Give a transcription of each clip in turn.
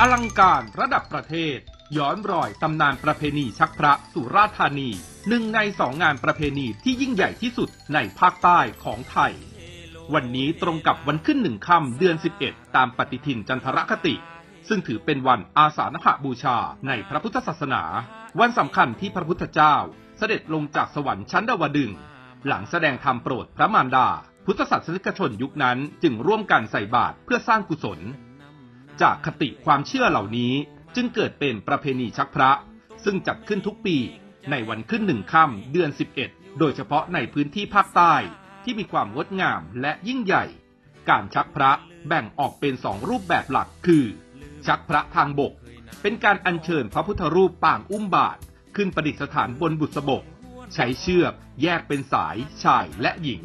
อลังการระดับประเทศ ย้อนรอยตำนานประเพณีชักพระสุราษฎร์ธานี หนึ่งในสองงานประเพณีที่ยิ่งใหญ่ที่สุดในภาคใต้ของไทย วันนี้ตรงกับวันขึ้นหนึ่งค่ำเดือน 11 ตามปฏิทินจันทรคติ ซึ่งถือเป็นวันอาสาฬหบูชาในพระพุทธศาสนา วันสำคัญที่พระพุทธเจ้า เสด็จลงจากสวรรค์ชั้นดาวดึงส์หลังแสดงธรรมโปรดพระมารดา พุทธศาสนิกชนยุคนั้นจึงร่วมกันใส่บาตรเพื่อสร้างกุศล จากคติความเชื่อเหล่านี้จึงเกิดเป็นประเพณีชักพระ ซึ่งจัดขึ้นทุกปีในวันขึ้นหนึ่งค่ำเดือน 11 โดยเฉพาะในพื้นที่ภาคใต้ที่มีความงดงามและยิ่งใหญ่ การชักพระแบ่งออกเป็นสองรูปแบบหลักคือ ชักพระทางบก เป็นการอัญเชิญพระพุทธรูปปางอุ้มบาท ขึ้นประดิษฐานบนบุษบก ใช้เชือกแยกเป็นสายชายและหญิง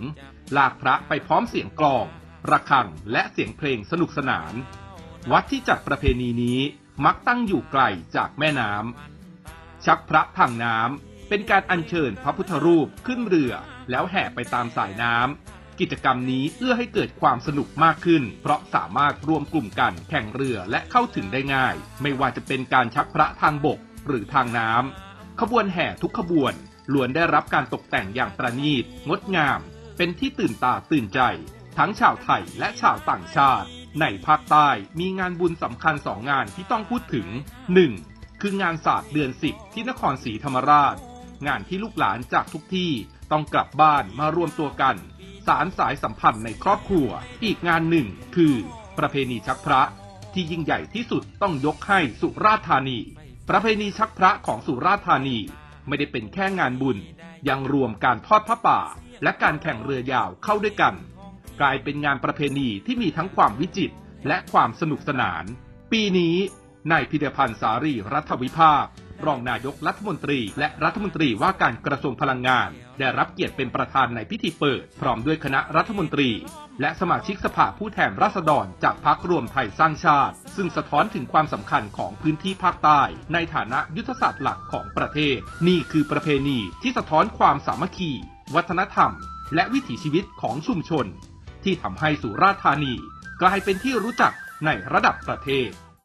ลากพระไปพร้อมเสียงกลอง ระฆังและเสียงเพลงสนุกสนาน วัดที่จัดประเพณีนี้มักตั้งอยู่ไกลจากแม่น้ำชักพระทางน้ำเป็นการอัญเชิญพระพุทธรูปขึ้นเรือ แล้วแห่ไปตามสายน้ำกิจกรรมนี้เอื้อให้เกิดความสนุกมากขึ้น เพราะสามารถรวมกลุ่มกันแข่งเรือและเข้าถึงได้ง่าย ไม่ว่าจะเป็นการชักพระทางบกหรือทางน้ำขบวนแห่ทุกขบวนล้วนได้รับการตกแต่งอย่างประณีต งดงาม เป็นที่ตื่นตาตื่นใจ ทั้งชาวไทยและชาวต่างชาติ ในภาคใต้มีงานบุญสำคัญสองงานที่ต้องพูดถึง 1. คืองานศาสตร์เดือนสิบที่นครศรีธรรมราช งานที่ลูกหลานจากทุกที่ต้องกลับบ้านมารวมตัวกัน สารสายสัมพันธ์ในครอบครัว อีกงานหนึ่งคือ ประเพณีชักพระ ที่ยิ่งใหญ่ที่สุดต้องยกให้สุราษฎร์ธานี ประเพณีชักพระของสุราษฎร์ธานีไม่ได้เป็นแค่งานบุญ ยังรวมการทอดพระป่า และการแข่งเรือยาวเข้าด้วยกัน กลายเป็นงานประเพณีที่มีทั้งความวิจิตรและความสนุกสนาน ปีนี้นายพิเดพันธ์สารีรัฐวิภาครองนายกรัฐมนตรี และรัฐมนตรีว่าการกระทรวงพลังงาน ได้รับเกียรติเป็นประธานในพิธีเปิด พร้อมด้วยคณะรัฐมนตรี และสมาชิกสภาผู้แทนราษฎรจากพรรครวมไทยสร้างชาติ ซึ่งสะท้อนถึงความสำคัญของพื้นที่ภาคใต้ ในฐานะยุทธศาสตร์หลักของประเทศ นี่คือประเพณีที่สะท้อนความสามัคคี วัฒนธรรม และวิถีชีวิตของชุมชน ที่ทำให้สุราษฎร์ธานีกลายเป็นที่รู้จักในระดับประเทศ